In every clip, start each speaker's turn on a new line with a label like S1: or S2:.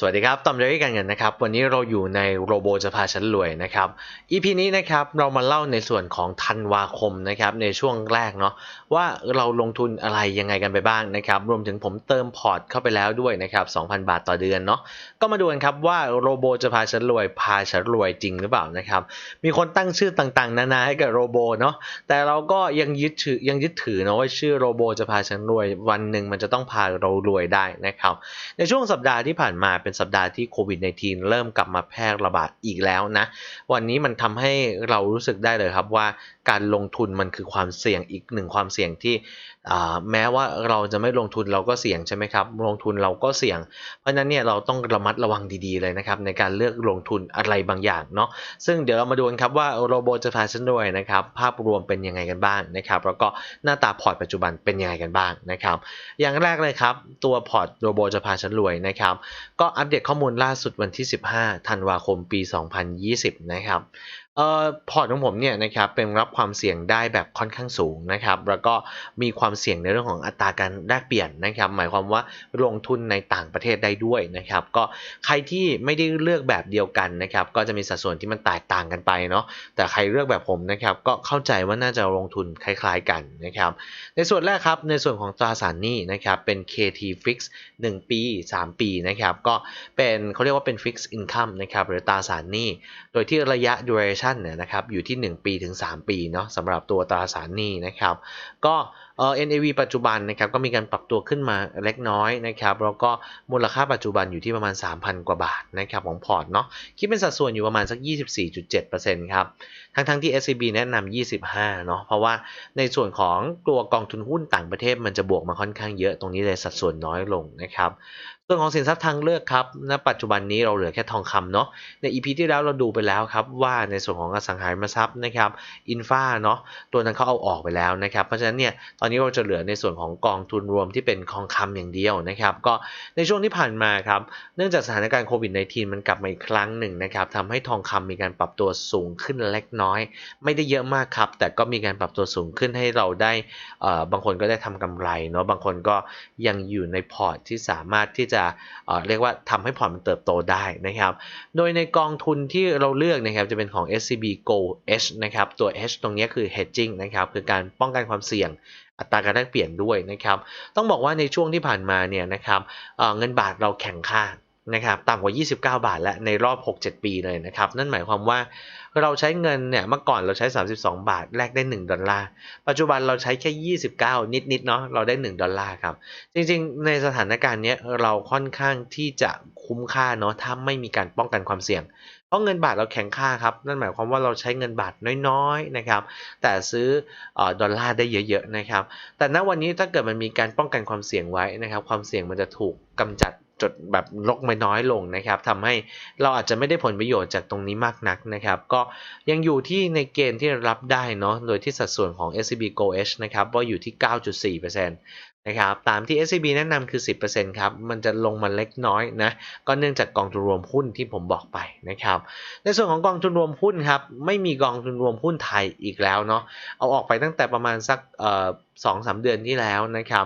S1: สวัสดีครับ ตอมเจอรี่การเงินนะครับ วันนี้เราอยู่ในโรโบจะพาฉันรวยนะครับ EP นี้นะครับเรามาเล่าในส่วนของธันวาคมนะครับในช่วงแรกเนาะว่าเราลงทุนอะไรยังไงกันไปบ้างนะครับ รวมถึงผมเติมพอร์ตเข้าไปแล้วด้วยนะครับ 2,000 บาทต่อเดือนเนาะ ก็มาดูกันครับว่าโรโบจะพาฉันรวยพาฉันรวยจริงหรือเปล่านะครับ มีคนตั้งชื่อต่างๆ นานาให้กับโรโบเนาะ แต่เราก็ยังยึดถือยังยึดถือนะว่าชื่อโรโบจะพาฉันรวย วันหนึ่งมันจะต้องพาเรารวยได้นะครับ ในช่วงสัปดาห์ที่ผ่านมาเป็นสัปดาห์ที่โควิด -19 เริ่มกลับมาแพร่ระบาดอีกแล้วนะ วันนี้มันทำให้เรารู้สึกได้เลยครับว่า การลงทุนมันคือความเสี่ยงอีกหนึ่งความเสี่ยงที่แม้ว่าเราจะไม่ลงทุนเราก็เสี่ยงใช่ไหมครับลงทุนเราก็เสี่ยง เพราะฉะนั้นเนี่ยเราต้องระมัดระวังดีๆเลยนะครับในการเลือกลงทุนอะไรบางอย่างเนาะซึ่งเดี๋ยวเรามาดูกันครับว่าโรโบจะพาฉันรวยนะครับภาพรวมเป็นยังไงกันบ้างนะครับแล้วก็หน้าตาพอร์ตปัจจุบันเป็นยังไงกันบ้างนะครับอย่างแรกเลยครับตัวพอร์ตโรโบจะพาฉันรวยนะครับก็อัปเดตข้อมูลล่าสุดวันที่ 15ธันวาคมปี 2020 นะครับ เอ่อพอร์ตของผมเนี่ยนะครับเป็นรับความเสี่ยงได้แบบค่อนข้างสูงนะครับแล้วก็มีความเสี่ยงในเรื่องของอัตราการแลกเปลี่ยนนะครับ หมายความว่าลงทุนในต่างประเทศได้ด้วยนะครับ ก็ใครที่ไม่ได้เลือกแบบเดียวกันนะครับ ก็จะมีสัดส่วนที่มันแตกต่างกันไปเนาะแต่ใครเลือกแบบผมนะครับก็เข้าใจว่าน่าจะลงทุนคล้าย ๆกันนะครับ ในส่วนแรกครับในส่วนของตราสารหนี้นะครับเป็น KT Fix 1 ปี 3 ปีนะครับก็เป็นเขาเรียกว่าเป็น Fixed Income นะครับหรือตราสารหนี้ โดยที่ระยะ duration เนี่ยนะครับอยู่ที่ 1 ปีถึง 3 ปีเนาะสำหรับตัวตราสารหนี้นะครับก็เอ่อ NAV ปัจจุบันนะครับก็มีการปรับตัวขึ้นมาเล็กน้อยนะครับแล้วก็มูลค่าปัจจุบันอยู่ที่ประมาณ 3,000 กว่าบาทนะครับของพอร์ตเนาะคิดเป็นสัดส่วนอยู่ประมาณสัก 24.7%ครับทั้งทั้งที่ SCB แนะนำ25เนาะเพราะว่าในส่วนของตัวกองทุนหุ้นต่างประเทศมันจะบวกมาค่อนข้างเยอะตรงนี้เลยสัดส่วนน้อยลงนะครับ ส่วนของสินทรัพย์ทางเลือกครับณปัจจุบันนี้เราเหลือแค่ทองคำเนาะใน EP ที่แล้วเราดูไปแล้วครับว่าในส่วนของอสังหาริมทรัพย์นะครับอินฟาเนาะตัวนั้นเขาเอาออกไปแล้วนะครับเพราะฉะนั้นเนี่ยตอนนี้เราจะเหลือในส่วนของกองทุนรวมที่เป็นทองคำอย่างเดียวนะครับก็ในช่วงที่ผ่านมาครับเนื่องจากสถานการณ์โควิด -19 มันกลับมาอีกครั้งหนึ่งนะครับทำให้ทองคำมีการปรับตัวสูงขึ้นเล็กน้อย ไม่ได้เยอะมากครับแต่ก็มีการปรับตัวสูงขึ้นให้เราได้เอ่อบางคนก็ได้ทำกำไรเนาะบางคนก็ยังอยู่ในพอร์ตที่สามารถที่จะจะเรียกว่าทำให้พอร์ตมันเติบโตได้นะครับ โดยในกองทุนที่เราเลือกนะครับจะเป็นของ SCB Go H นะครับ ตัว H ตรงนี้คือ hedging นะครับคือการป้องกันความเสี่ยงอัตราการแลกเปลี่ยนด้วยนะครับ ต้องบอกว่าในช่วงที่ผ่านมาเนี่ยนะครับเเงินบาทเราแข็งค่า นะครับต่ำกว่า 29 บาท และในรอบ 6-7 ปีเลยนะครับ นั่นหมายความว่าเราใช้เงินเนี่ยเมื่อก่อนเราใช้ 32 บาท แลกได้ 1 ดอลลาร์ ปัจจุบันเราใช้แค่ 29 นิดๆเนาะเราได้ 1 ดอลลาร์ครับ จริงๆ ในสถานการณ์นี้เราค่อนข้างที่จะคุ้มค่าเนาะถ้าไม่มีการป้องกันความเสี่ยง เพราะเงินบาทเราแข็งค่าครับ นั่นหมายความว่าเราใช้เงินบาทน้อยๆนะครับ แต่ซื้อเอ่อดอลลาร์ได้เยอะๆนะครับ แต่ณวันนี้ถ้าเกิดมันมีการป้องกันความเสี่ยงไว้นะครับ ความเสี่ยงมันจะถูกกำจัด จดแบบลกไม่น้อยลงนะครับทำให้เราอาจจะไม่ได้ผลประโยชน์จากตรงนี้มากนักนะครับ ก็ยังอยู่ที่ในเกณฑ์ที่รับได้เนาะโดยที่สัดส่วนของ SCB Go H นะครับว่าอยู่ที่ 9.4%น นะครับตามที่ SCB แนะนำคือ 10%ครับ มันจะลงมาเล็กน้อยนะ ก็เนื่องจากกองทุนรวมหุ้นที่ผมบอกไปนะครับ ในส่วนของกองทุนรวมหุ้นครับ ไม่มีกองทุนรวมหุ้นไทยอีกแล้วเนาะ เอาออกไปตั้งแต่ประมาณสักสองสามเดือนที่แล้วนะครับ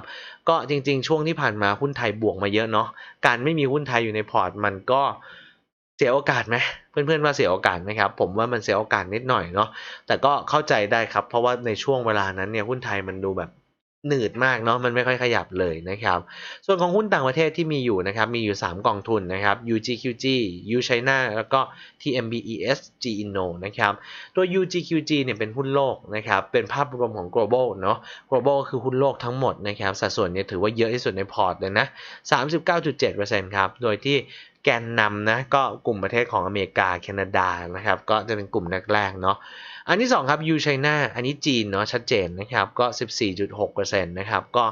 S1: ก็จริงๆ ช่วงที่ผ่านมาหุ้นไทยบวกมาเยอะเนาะ การไม่มีหุ้นไทยอยู่ในพอร์ตมันก็เสียโอกาสไหมเพื่อนๆว่าเสียโอกาสไหมครับผมว่ามันเสียโอกาสนิดหน่อยเนาะแต่ก็เข้าใจได้ครับ เพราะว่าในช่วงเวลานั้นเนี่ยหุ้นไทยมันดูแบบ หนืดมากเนาะมันไม่ค่อยขยับเลยนะครับส่วนของหุ้นต่างประเทศที่มีอยู่นะครับมีอยู่ 3 กองทุนนะครับ UGQG U China แล้วก็ TMBES G Inno นะครับตัว UGQG เนี่ยเป็นหุ้นโลกนะครับเป็นภาพรวมของ global เนาะ global คือหุ้นโลกทั้งหมดนะครับสัดส่วนเนี่ยถือว่าเยอะที่สุดในพอร์ตเลยนะ 39.7%ครับโดยที่แกนนำนะก็กลุ่มประเทศของอเมริกาแคนาดานะครับก็จะเป็นกลุ่มแรกๆเนาะ อันที่ 2 ครับยูไชน่าอันนี้จีนเนาะชัดเจนนะครับก็ 14.6%นะครับก็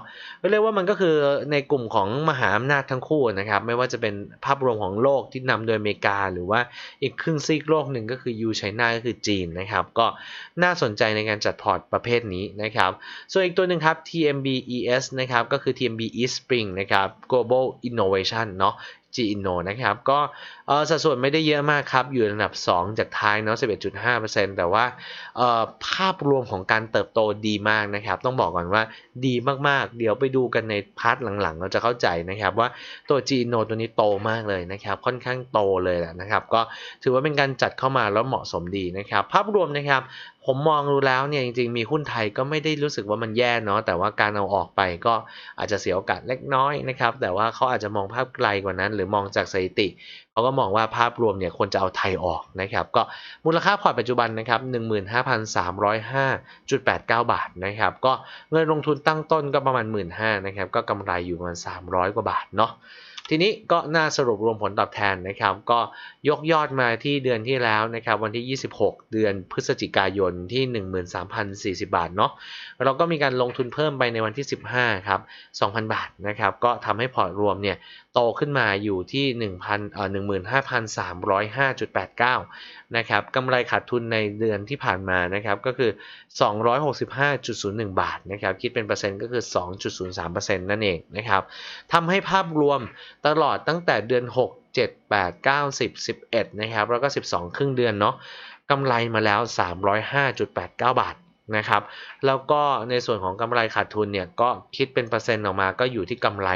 S1: เรียกว่ามันก็คือในกลุ่มของมหาอำนาจทั้งคู่นะครับไม่ว่าจะเป็นภาพรวมของโลกที่นำโดยอเมริกา หรือว่าอีกครึ่งซีกโลกหนึ่งก็คือยูไชน่าก็คือจีนนะครับก็น่าสนใจในการจัดพอร์ตประเภทนี้นะครับส่วนอีกตัวหนึ่งครับ TMBES นะครับก็คือ TMB East Spring นะครับ Global Innovation เนาะ G Inno นะครับ ก็สัดส่วนไม่ได้เยอะมากครับ อยู่อันดับ 2 จากท้ายเนาะ11.5%แต่ว่าภาพรวมของการเติบโตดีมากนะครับ ต้องบอกก่อนว่าดีมากๆ เดี๋ยวไปดูกันในพาร์ทหลังๆ เราจะเข้าใจนะครับว่าตัว G Inno ตัวนี้โตมากเลยนะครับ ค่อนข้างโตเลยแหละนะครับ ก็ถือว่าเป็นการจัดเข้ามาแล้วเหมาะสมดีนะครับ ภาพรวมนะครับ ผมมองดูแล้วเนี่ยจริงๆมีหุ้นไทยก็ไม่ได้รู้สึกว่ามันแย่เนาะแต่ว่าการเอาออกไปก็อาจจะเสียโอกาสเล็กน้อยนะครับ แต่ว่าเขาอาจจะมองภาพไกลกว่านั้น หรือมองจากสถิติเขาก็มองว่าภาพรวมเนี่ยควรจะเอาไทยออกนะครับ ก็มูลค่าพอร์ตปัจจุบันนะครับ15,305.89 บาทนะครับ ก็เงินลงทุนตั้งต้นก็ประมาณ 15,000นะครับ ก็กำไรอยู่ประมาณ 300 กว่าบาทเนาะ ทีนี้ก็น่าสรุปรวมผลตอบแทนนะครับ ก็ยกยอดมาที่เดือนที่แล้วนะครับวันที่ 26 เดือนพฤศจิกายนที่ 13,040 บาทเนาะเราก็มีการลงทุนเพิ่มไปในวันที่ 15 ครับ 2,000 บาทนะครับ ก็ทำให้พอร์ตรวมเนี่ย โตขึ้นมาอยู่ที่ 1,000เอ่อ15,305.89 นะครับกำไรขาดทุนในเดือนที่ผ่านมานะครับก็คือ 265.01 บาทนะครับคิดเป็นเปอร์เซ็นต์ก็คือ 2.03%นั่นเองนะครับทำให้ภาพรวมตลอดตั้งแต่เดือน 6 7 8 9 10 11 นะครับ แล้วก็ 12 ครึ่งเดือนเนาะกำไรมาแล้ว 305.89 บาท นะครับ แล้วก็ในส่วนของกำไรขาดทุนเนี่ยก็คิดเป็นเปอร์เซ็นต์ออกมาก็อยู่ที่กำไร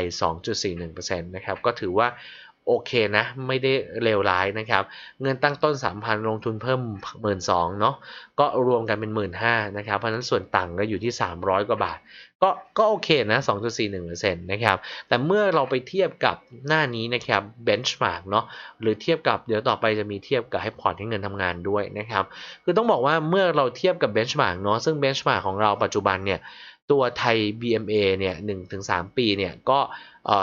S1: 2.41%นะครับ ก็ถือว่า โอเคนะไม่ได้เลวร้ายนะครับ เงินตั้งต้น 3,000 ลงทุนเพิ่ม 12,000เนาะก็รวมกันเป็น 15,000นะครับ เพราะฉะนั้นส่วนต่างก็อยู่ที่ 300 กว่าบาท ก็ก็โอเคนะ 2.41%นะครับ แต่เมื่อเราไปเทียบกับหน้านี้นะครับ benchmark เนาะหรือเทียบกับเดี๋ยวต่อไปจะมีเทียบกับให้พอร์ตให้เงินทำงานด้วยนะครับ คือต้องบอกว่าเมื่อเราเทียบกับ benchmark เนาะซึ่ง benchmark ของเราปัจจุบันเนี่ย ตัวไทย BMA เนี่ย1-3ปีเนี่ยก็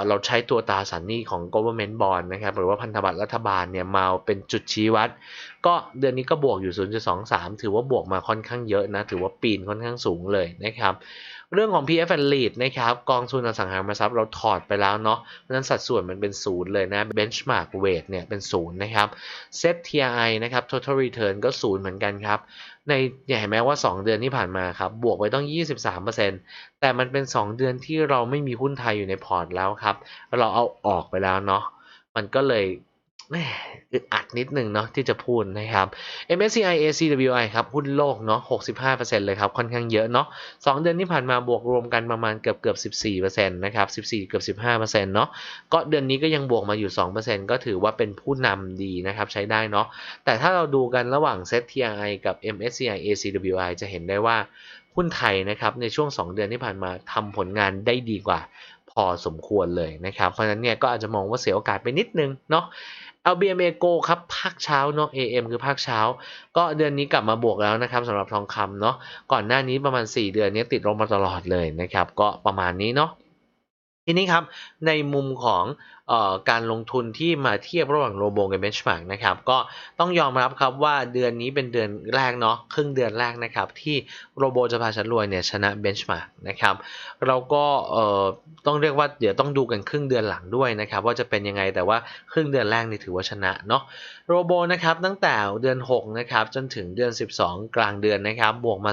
S1: เราใช้ตัวตราสารหนี้ของ government bond นะครับหรือว่าพันธบัตรรัฐบาลเนี่ยมาเป็นจุดชี้วัด ก็เดือนนี้ก็บวกอยู่ 0.23 ถือว่าบวกมาค่อนข้างเยอะนะ ถือว่าปีนค่อนข้างสูงเลยนะครับ เรื่องของ PF and Lead นะครับกองทุนอสังหาริมทรัพย์เราถอดไปแล้วเนาะเพราะฉะนั้นสัดส่วนมันเป็นศูนย์เลยนะ benchmark weight เนี่ยเป็นศูนย์นะครับ set TRI นะครับ total return ก็ศูนย์เหมือนกันครับในเนี่ยเห็นไหมว่า 2 เดือนที่ผ่านมาครับ บวกไปต้อง 23%แต่มันเป็น 2 เดือนที่เราไม่มีหุ้นไทยอยู่ในพอร์ตแล้วครับ เราเอาออกไปแล้วเนาะมันก็เลย อึดอัดนิดนึงเนาะที่จะพูดนะครับ MSCI ACWI ครับ หุ้นโลกเนาะ 65%เลยครับ ค่อนข้างเยอะเนาะ2เดือนที่ผ่านมาบวกรวมกันประมาณเกือบเกือบ14%นะครับ 14 เกือบ 15%เนาะ ก็เดือนนี้ก็ยังบวกมาอยู่ 2%ก็ถือว่าเป็นผู้นำดีนะครับ ใช้ได้เนาะ แต่ถ้าเราดูกันระหว่าง ZTI กับ MSCI ACWI จะเห็นได้ว่าหุ้นไทยนะครับในช่วง 2 เดือนที่ผ่านมาทำผลงานได้ดีกว่าพอสมควรเลยนะครับ เพราะฉะนั้นเนี่ยก็อาจจะมองว่าเสียโอกาสไปนิดนึงเนาะ เอา B M A Go ครับภาคเช้าเนาะ AM คือภาคเช้า ก็เดือนนี้กลับมาบวกแล้วนะครับสำหรับทองคำเนาะก่อนหน้านี้ประมาณ 4 เดือนนี้ติดลงมาตลอดเลยนะครับ ก็ประมาณนี้เนาะทีนี้ครับในมุมของ การลงทุนที่มาเทียบระหว่างโรโบกับเบนช์มาร์กนะครับก็ต้องยอมรับครับว่าเดือนนี้เป็นเดือนแรกเนาะครึ่งเดือนแรกนะครับที่โรโบจะพาฉันรวยเนี่ยชนะเบนช์มาร์กนะครับเราก็ต้องเรียกว่าเดี๋ยวต้องดูกันครึ่งเดือนหลังด้วยนะครับว่าจะเป็นยังไงแต่ว่าครึ่งเดือนแรกนี่ถือว่าชนะเนาะโรโบนะครับตั้งแต่เดือน6นะครับจนถึงเดือน 12 กลางเดือนนะครับบวกมา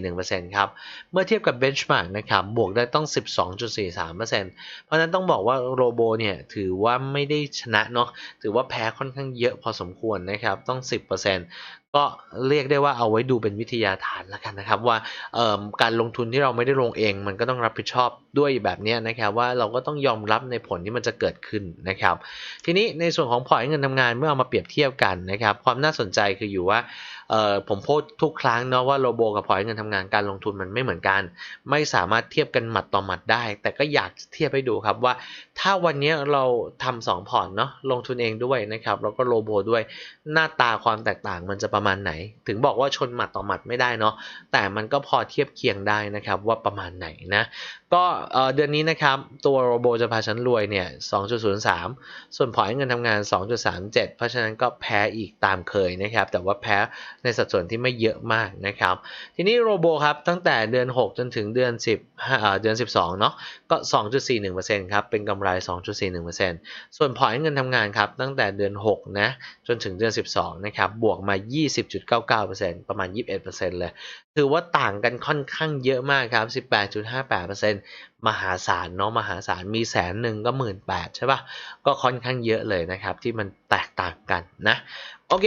S1: 2.41%ครับเมื่อเทียบกับเบนช์มาร์กนะครับบวกได้ต้อง 12.43%เพราะฉะนั้นต้องบอกว่าโรโบเนี่ยถือว่าไม่ได้ชนะเนาะถือว่าแพ้ค่อนข้างเยอะพอสมควรนะครับต้อง 10%ก็เรียกได้ว่าเอาไว้ดูเป็นวิทยาฐานแล้วกันนะครับว่าการลงทุนที่เราไม่ได้ลงเอง มันก็ต้องรับผิดชอบด้วยแบบนี้นะครับว่าเราก็ต้องยอมรับในผลที่มันจะเกิดขึ้นนะครับ ทีนี้ในส่วนของพอร์ตเงินทำงานเมื่อเอามาเปรียบเทียบกันนะครับความน่าสนใจคืออยู่ว่าผมพูดทุกครั้งเนาะว่าโลโบกับพอร์ตเงินทำงานการลงทุนมันไม่เหมือนกัน ไม่สามารถเทียบกันหมัดต่อหมัดได้ แต่ก็อยากเทียบให้ดูครับว่า ถ้าวันนี้เราทำสองพอร์ตเนาะลงทุนเองด้วยนะครับ แล้วก็โลโบด้วยหน้าตาความแตกต่างมันจะประมาณไหน ถึงบอกว่าชนหมัดต่อหมัดไม่ได้เนาะแต่มันก็พอเทียบเคียงได้นะครับว่าประมาณไหนนะ ก็เดือนนี้นะครับ ตัวโรโบจะพาฉันรวยเนี่ย 2.03 ส่วนพอร์ตเงินทำงาน 2.37 เพราะฉะนั้นก็แพ้อีกตามเคยนะครับ แต่ว่าแพ้ในสัดส่วนที่ไม่เยอะมากนะครับ ทีนี้โรโบครับตั้งแต่เดือน 6 จนถึงเดือน10เดือน 12เนาะก็ 2.41%ครับเป็นกำไรไร 2.41%ส่วนพอร์ตให้เงินทำงานครับตั้งแต่เดือน 6 นะจนถึงเดือน 12 นะครับ บวกมา 20.99%ประมาณ 21%เลยถือว่าต่างกันค่อนข้างเยอะมากครับ 18.58%มหาศาลเนาะมหาศาลมีแสนหนึ่งก็หมื่นแปดใช่ป่ะก็ค่อนข้างเยอะเลยนะครับที่มันแตกต่างกันนะ โอเค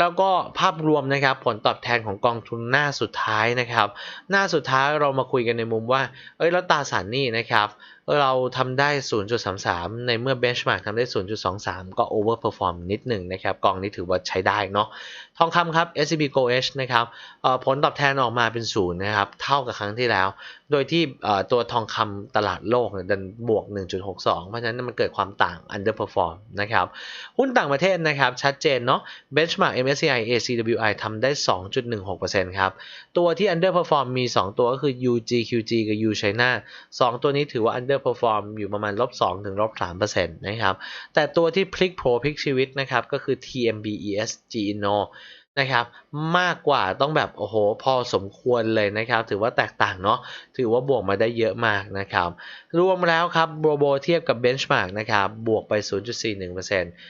S1: แล้วก็ภาพรวมนะครับผลตอบแทนของกองทุนหน้าสุดท้ายนะครับ หน้าสุดท้ายเรามาคุยกันในมุมว่า เอ้ยแล้วตาสารหนี้นะครับเราทำได้ 0.33 ในเมื่อ benchmark ทำได้ 0.23 ก็ overperform นิดหนึ่งนะครับ กองนี้ถือว่าใช้ได้เนาะ ทองคำครับ SCB Gold H นะครับผลตอบแทนออกมาเป็นศูนย์นะครับ เท่ากับครั้งที่แล้วโดยที่ตัวทองคำตลาดโลกเนี่ยดันบวก 1.62 เพราะฉะนั้นมันเกิดความต่าง underperform นะครับ หุ้นต่างประเทศนะครับ ชัดเจนเนาะ benchmark MSCI ACWI ทำได้ 2.16%ครับ ตัวที่ underperform มี 2 ตัวก็คือ UGQG กับ U China 2 ตัวนี้ถือว่า underperform อยู่ประมาณลบ2ถึงลบ3%นะครับ แต่ตัวที่พลิกโผพลิกชีวิตนะครับ ก็คือ TMBES G Inno นะครับมากกว่าต้องแบบโอ้โหพอสมควรเลยนะครับ ถือว่าแตกต่างเนาะถือว่าบวกมาได้เยอะมากนะครับ รวมแล้วครับโรโบเทียบกับ Benchmark นะครับบวกไป 0.41%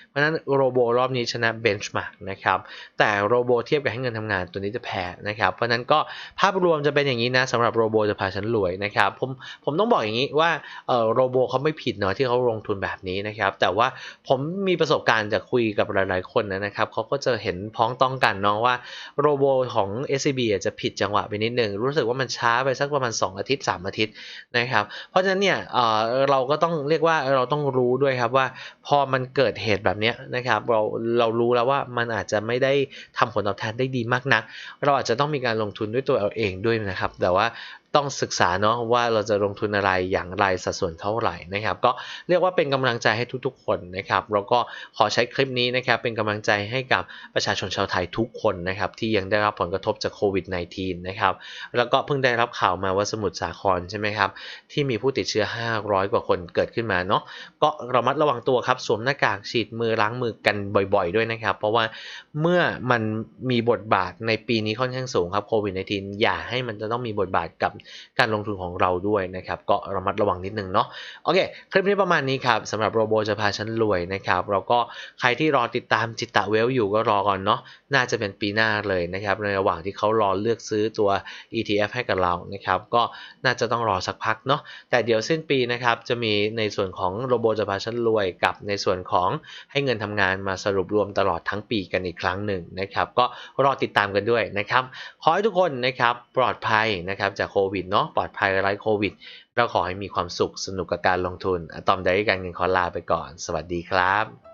S1: เพราะนั้นโรโบรอบนี้ชนะ Benchmark นะครับแต่โรโบเทียบกับให้เงินทำงานตัวนี้จะแพ้นะครับ เพราะนั้นก็ภาพรวมจะเป็นอย่างนี้นะสำหรับโรโบจะพาฉันรวยนะครับผมผมต้องบอกอย่างนี้ว่าเออโรโบเขาไม่ผิดเนาะที่เขาลงทุนแบบนี้นะครับแต่ว่าผมมีประสบการณ์จากคุยกับหลาย ๆ คนนะครับเขาก็จะเห็นพ้องต้องกันเนาะว่าโรโบของ SCB อาจจะผิดจังหวะไปนิดนึง รู้สึกว่ามันช้าไปสักประมาณ 2 อาทิตย์ 3 อาทิตย์นะครับ เพราะฉะนั้นเนี่ยเออเราก็ต้องเรียกว่าเราต้องรู้ด้วยครับว่าพอมันเกิดเหตุแบบนี้นะครับเราเรารู้แล้วว่ามันอาจจะไม่ได้ทำผลตอบแทนได้ดีมากนัก เราอาจจะต้องมีการลงทุนด้วยตัวเราเองด้วยนะครับ แต่ว่า ต้องศึกษาเนาะว่าเราจะลงทุนอะไรอย่างไรสัดส่วนเท่าไหร่นะครับ ก็เรียกว่าเป็นกำลังใจให้ทุกๆ คนนะครับแล้วก็ขอใช้คลิปนี้นะครับเป็นกำลังใจให้กับประชาชนชาวไทยทุกคนนะครับที่ยังได้รับผลกระทบจากโควิด -19 นะครับแล้วก็เพิ่งได้รับข่าวมาว่าสมุทรสาครใช่ไหมครับที่มีผู้ติดเชื้อ 500 กว่าคนเกิดขึ้นมาเนาะก็ระมัดระวังตัวครับสวมหน้ากากฉีดมือล้างมือกันบ่อยๆ ด้วยนะครับ เพราะว่าเมื่อมันมีบทบาทในปีนี้ค่อนข้างสูงครับโควิด -19 อย่าให้มันจะต้องมีบทบาทกับการลงทุนของเราด้วยนะครับก็ระมัดระวังนิดนึงเนาะโอเค คลิปนี้ประมาณนี้ครับสำหรับโรโบจะพาฉันรวยนะครับแล้วก็ใครที่รอติดตามจิตตะเวลอยู่ก็รอก่อนเนาะน่าจะเป็นปีหน้าเลยนะครับในระหว่างที่เขารอเลือกซื้อตัว ETF ให้กับเรานะครับก็น่าจะต้องรอสักพักเนาะแต่เดี๋ยวสิ้นปีนะครับจะมีในส่วนของโรโบจะพาฉันรวยกับในส่วนของให้เงินทำงานมาสรุปรวมตลอดทั้งปีกันอีกครั้งหนึ่งนะครับก็รอติดตามกันด้วยนะครับขอให้ทุกคนนะครับปลอดภัยนะครับจากโควิดเนาะปลอดภัยไร้โควิด ก็ขอให้มีความสุขสนุกกับการลงทุนอะตอมได้การเงินขอลาไปก่อน สวัสดีครับ